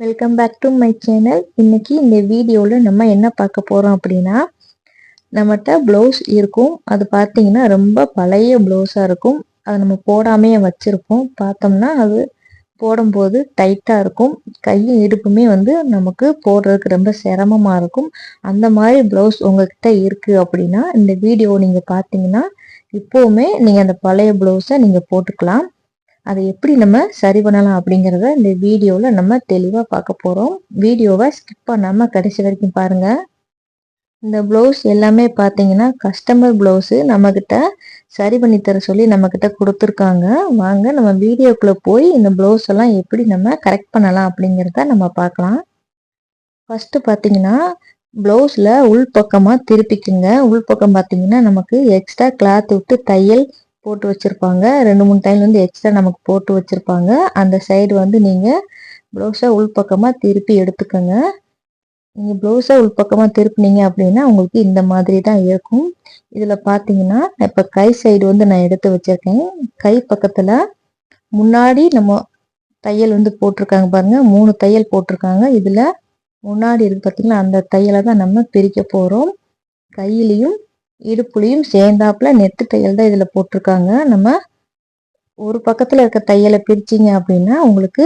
Welcome back to my channel இன்னைக்கு இந்த வீடியோவில் நம்ம என்ன பார்க்க போகிறோம் அப்படின்னா நம்மகிட்ட ப்ளவுஸ் இருக்கும். அது பார்த்தீங்கன்னா ரொம்ப பழைய ப்ளவுஸாக இருக்கும். அதை நம்ம போடாமையே வச்சுருப்போம். பார்த்தோம்னா அது போடும்போது டைட்டாக இருக்கும். கையும் இடுப்புமே வந்து நமக்கு போடுறதுக்கு ரொம்ப சிரமமாக இருக்கும். அந்த மாதிரி ப்ளவுஸ் உங்ககிட்ட இருக்குது அப்படின்னா இந்த வீடியோ நீங்கள் பார்த்தீங்கன்னா இப்போவுமே நீங்கள் அந்த பழைய ப்ளவுஸை நீங்கள் போட்டுக்கலாம். அதை எப்படி நம்ம சரி பண்ணலாம் அப்படிங்கிறத இந்த வீடியோவில் நம்ம தெளிவாக பார்க்க போகிறோம் வீடியோவை ஸ்கிப் பண்ணாமல் கடைசி வரைக்கும் பாருங்கள் இந்த ப்ளவுஸ் எல்லாமே பார்த்தீங்கன்னா கஸ்டமர் ப்ளவுஸு நம்மக்கிட்ட சரி பண்ணி தர சொல்லி நம்மக்கிட்ட கொடுத்துருக்காங்க. வாங்க நம்ம வீடியோக்குள்ளே போய் இந்த ப்ளவுஸ் எல்லாம் எப்படி நம்ம கரெக்ட் பண்ணலாம் அப்படிங்கிறத நம்ம பார்க்கலாம். ஃபஸ்ட்டு பார்த்தீங்கன்னா ப்ளவுஸில் உள் பக்கமாக திருப்பிக்குங்க. உள் பக்கம் பார்த்தீங்கன்னா நமக்கு எக்ஸ்ட்ரா கிளாத் விட்டு தையல் போட்டு வச்சுருப்பாங்க. ரெண்டு மூணு டைம் வந்து எக்ஸ்ட்ரா நமக்கு போட்டு வச்சுருப்பாங்க. அந்த சைடு வந்து நீங்கள் ப்ளவுஸை உள்பக்கமாக திருப்பி எடுத்துக்கோங்க. நீங்கள் ப்ளவுஸை உள்பக்கமாக திருப்பினீங்க அப்படின்னா உங்களுக்கு இந்த மாதிரி தான் இருக்கும். இதில் பார்த்தீங்கன்னா இப்போ கை சைடு வந்து நான் எடுத்து வச்சுருக்கேன். கை பக்கத்தில் முன்னாடி நம்ம தையல் வந்து போட்டிருக்காங்க பாருங்கள் மூணு தையல் போட்டிருக்காங்க. இதில் முன்னாடி இருக்கு பார்த்தீங்கன்னா அந்த தையலை தான் நம்ம பிரிக்க போகிறோம் கையிலையும் இடுப்புலையும் சேர்ந்தாப்புல நெட்டு தையல் தான் இதில் போட்டிருக்காங்க. நம்ம ஒரு பக்கத்தில் இருக்க தையலை பிரிச்சிங்க அப்படின்னா உங்களுக்கு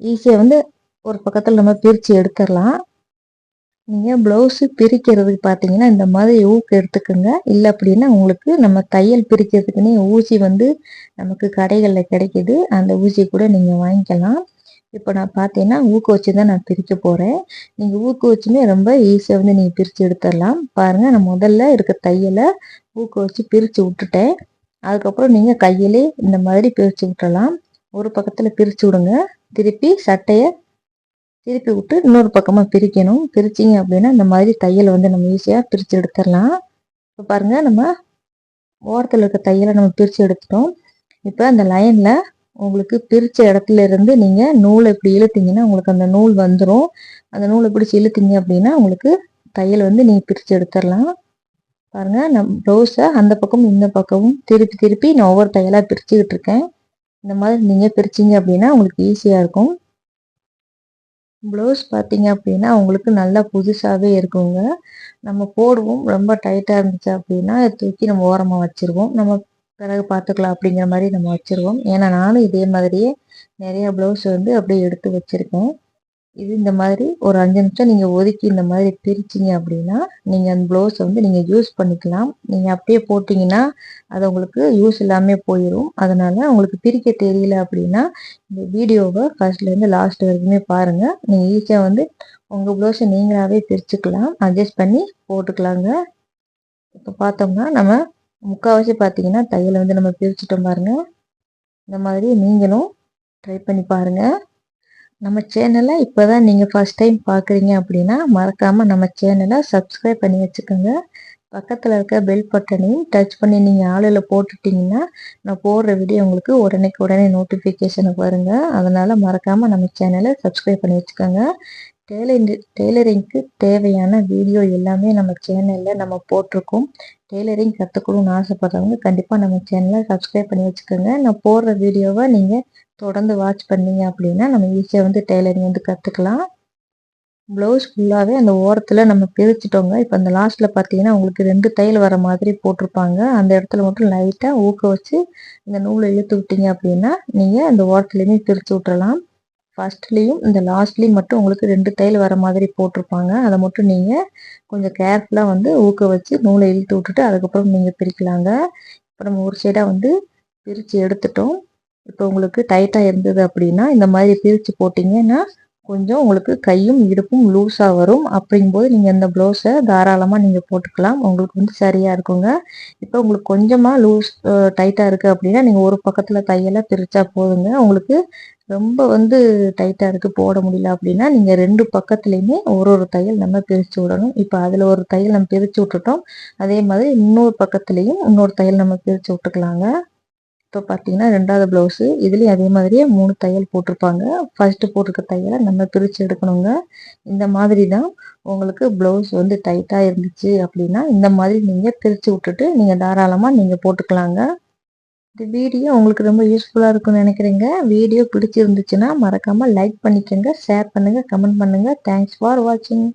ஈஸியாக வந்து ஒரு பக்கத்தில் நம்ம பிரித்து எடுத்துடலாம். நீங்கள் ப்ளவுஸு பிரிக்கிறதுக்கு பார்த்தீங்கன்னா இந்த மாதிரி ஊக்கு எடுத்துக்கோங்க. இல்லை அப்படின்னா உங்களுக்கு நம்ம தையல் பிரிக்கிறதுக்குன்னே ஊசி வந்து நமக்கு கடைகளில் கிடைக்கிது. அந்த ஊசி கூட நீங்கள் வாங்கிக்கலாம். இப்போ நான் பார்த்தீங்கன்னா ஊக்கு வச்சு தான் நான் பிரிக்க போகிறேன் நீங்கள் ஊக்கு வச்சுமே ரொம்ப ஈஸியாக வந்து நீங்கள் பிரித்து எடுத்துடலாம். பாருங்கள் நான் முதல்ல இருக்க தையலை ஊக்கு வச்சு பிரித்து விட்டுட்டேன். அதுக்கப்புறம் நீங்கள் கையிலே இந்த மாதிரி பிரித்து விட்டுடலாம். ஒரு பக்கத்தில் பிரித்து விடுங்க. திருப்பி சட்டையை திருப்பி விட்டு இன்னொரு பக்கமாக பிரிக்கணும். பிரிச்சிங்க அப்படின்னா இந்த மாதிரி தையலை வந்து நம்ம ஈஸியாக பிரித்து எடுத்துடலாம். இப்போ பாருங்கள் நம்ம ஓரத்தில் இருக்க தையலை நம்ம பிரித்து எடுத்துட்டோம். இப்போ அந்த லைனில் உங்களுக்கு பிரித்த இடத்துல இருந்து நீங்கள் நூலை இப்படி இழுத்தீங்கன்னா உங்களுக்கு அந்த நூல் வந்துடும் அந்த நூலை பிடிச்சி இழுத்தீங்க அப்படின்னா உங்களுக்கு தையல் வந்து நீங்கள் பிரித்து எடுத்துடலாம் பாருங்கள் நம் ப்ளவுஸை அந்த பக்கமும் இந்த பக்கமும் திருப்பி திருப்பி நான் ஒவ்வொரு தையலாக பிரிச்சுக்கிட்டு இருக்கேன். இந்த மாதிரி நீங்கள் பிரிச்சிங்க அப்படின்னா உங்களுக்கு ஈஸியாக இருக்கும். ப்ளவுஸ் பார்த்தீங்க அப்படின்னா உங்களுக்கு நல்லா புதுசாகவே இருக்குங்க. நம்ம போடுவோம். ரொம்ப டைட்டாக இருந்துச்சு அப்படின்னா தூக்கி நம்ம ஓரமாக வச்சுருவோம். நம்ம பிறகு பார்த்துக்கலாம் அப்படிங்கிற மாதிரி நம்ம வச்சுருவோம். ஏன்னா நானும் இதே மாதிரியே நிறைய ப்ளவுஸ் வந்து அப்படியே எடுத்து வச்சுருக்கேன். இது இந்த மாதிரி ஒரு அஞ்சு நிமிஷம் நீங்கள் ஒதுக்கி இந்த மாதிரி பிரிச்சிங்க அப்படின்னா நீங்கள் அந்த ப்ளவுஸை வந்து நீங்கள் யூஸ் பண்ணிக்கலாம். நீங்கள் அப்படியே போட்டிங்கன்னா அது உங்களுக்கு யூஸ் இல்லாமல் போயிடும் அதனால் உங்களுக்கு பிரிக்க தெரியல அப்படின்னா இந்த வீடியோவை ஃபர்ஸ்ட்லேருந்து லாஸ்ட் வரைக்குமே பாருங்கள் நீங்கள் ஈஸியாக வந்து உங்கள் ப்ளவுஸை நீங்களாகவே பிரிச்சுக்கலாம். அட்ஜஸ்ட் பண்ணி போட்டுக்கலாங்க. இப்போ பார்த்தோம்னா நம்ம முக்கால்வாசி பார்த்தீங்கன்னா தையலை வந்து நம்ம பிரிச்சுட்டோம் பாருங்கள் இந்த மாதிரி நீங்களும் ட்ரை பண்ணி பாருங்கள் நம்ம சேனலை இப்போ தான் நீங்கள் ஃபஸ்ட் டைம் பார்க்குறீங்க அப்படின்னா மறக்காமல் நம்ம சேனலை சப்ஸ்கிரைப் பண்ணி வச்சுக்கோங்க. பக்கத்தில் இருக்க பெல் பட்டனையும் டச் பண்ணி நீங்கள் ஆளில் போட்டுட்டிங்கன்னா நான் போடுற வீடியோ உங்களுக்கு உடனேக்கு உடனே நோட்டிஃபிகேஷனுக்கு வருங்க. அதனால் மறக்காமல் நம்ம சேனலை சப்ஸ்கிரைப் பண்ணி வச்சுக்கோங்க. டெய்லரிங் டெய்லரிங்க்கு தேவையான வீடியோ எல்லாமே நம்ம சேனலில் நம்ம போட்டிருக்கோம். டெய்லரிங் கற்றுக்கணும்னு ஆசைப்பட்றவங்க கண்டிப்பாக நம்ம சேனலை சப்ஸ்கிரைப் பண்ணி வச்சுக்கோங்க. நான் போடுற வீடியோவை நீங்கள் தொடர்ந்து வாட்ச் பண்ணீங்க அப்படின்னா நம்ம ஈஸியாக வந்து டெய்லரிங் வந்து கற்றுக்கலாம் ப்ளவுஸ் ஃபுல்லாகவே அந்த ஓரத்தில் நம்ம பிரிச்சுட்டோங்க. இப்போ அந்த லாஸ்ட்டில் பார்த்தீங்கன்னா உங்களுக்கு ரெண்டு தையல் வர மாதிரி போட்டிருப்பாங்க. அந்த இடத்துல மட்டும் லைட்டாக ஊக்க வச்சு இந்த நூலை இழுத்து விட்டீங்க அப்படின்னா நீங்கள் அந்த ஓரத்துலேயுமே பிரித்து விட்டுறலாம். ஃபஸ்ட்லேயும் இந்த லாஸ்ட்லேயும் மட்டும் உங்களுக்கு ரெண்டு தையல் வர மாதிரி போட்டிருப்பாங்க. அதை மட்டும் நீங்கள் கொஞ்சம் கேர்ஃபுல்லாக வந்து ஊக்க வச்சு நூலை இழுத்து விட்டுட்டு அதுக்கப்புறம் நீங்கள் பிரிக்கலாங்க. இப்போ நம்ம ஒரு சைடாக வந்து பிரித்து எடுத்துட்டோம். இப்போ உங்களுக்கு டைட்டாக இருந்தது அப்படின்னா இந்த மாதிரி பிரித்து போட்டிங்கன்னா கொஞ்சம் உங்களுக்கு கையும் இடுப்பும் லூஸாக வரும். அப்படிங்கும்போது நீங்கள் இந்த ப்ளவுஸை தாராளமாக நீங்கள் போட்டுக்கலாம். உங்களுக்கு வந்து சரியாக இருக்குங்க. இப்போ உங்களுக்கு கொஞ்சமாக லூஸ் டைட்டாக இருக்குது அப்படின்னா நீங்கள் ஒரு பக்கத்தில் தையலை பிரித்தா போதுங்க. உங்களுக்கு ரொம்ப வந்து டைட்டாக இருக்குது போட முடியல அப்படின்னா நீங்கள் ரெண்டு பக்கத்துலேயுமே ஒரு ஒரு தையல் நம்ம பிரித்து விடணும். இப்போ அதில் ஒரு தையல் நம்ம பிரித்து விட்டுட்டோம். அதே மாதிரி இன்னொரு பக்கத்துலேயும் இன்னொரு தையல் நம்ம பிரித்து விட்டுக்கலாங்க. இப்போ பார்த்தீங்கன்னா ரெண்டாவது ப்ளவுஸு இதுலேயும் அதே மாதிரியே மூணு தையல் போட்டிருப்பாங்க. ஃபஸ்ட்டு போட்டிருக்க தையலை நம்ம பிரித்து எடுக்கணுங்க. இந்த மாதிரி தான் உங்களுக்கு ப்ளவுஸ் வந்து டைட்டாக இருந்துச்சு அப்படின்னா இந்த மாதிரி நீங்கள் பிரித்து விட்டுட்டு நீங்கள் தாராளமாக நீங்கள் போட்டுக்கலாங்க. இந்த வீடியோ உங்களுக்கு ரொம்ப யூஸ்ஃபுல்லாக இருக்கும்னு நினைக்கிறீங்க. வீடியோ பிடிச்சிருந்துச்சுன்னா மறக்காமல் லைக் பண்ணிக்கோங்க ஷேர் பண்ணுங்கள் கமெண்ட் பண்ணுங்கள் தேங்க்ஸ் ஃபார் வாட்சிங்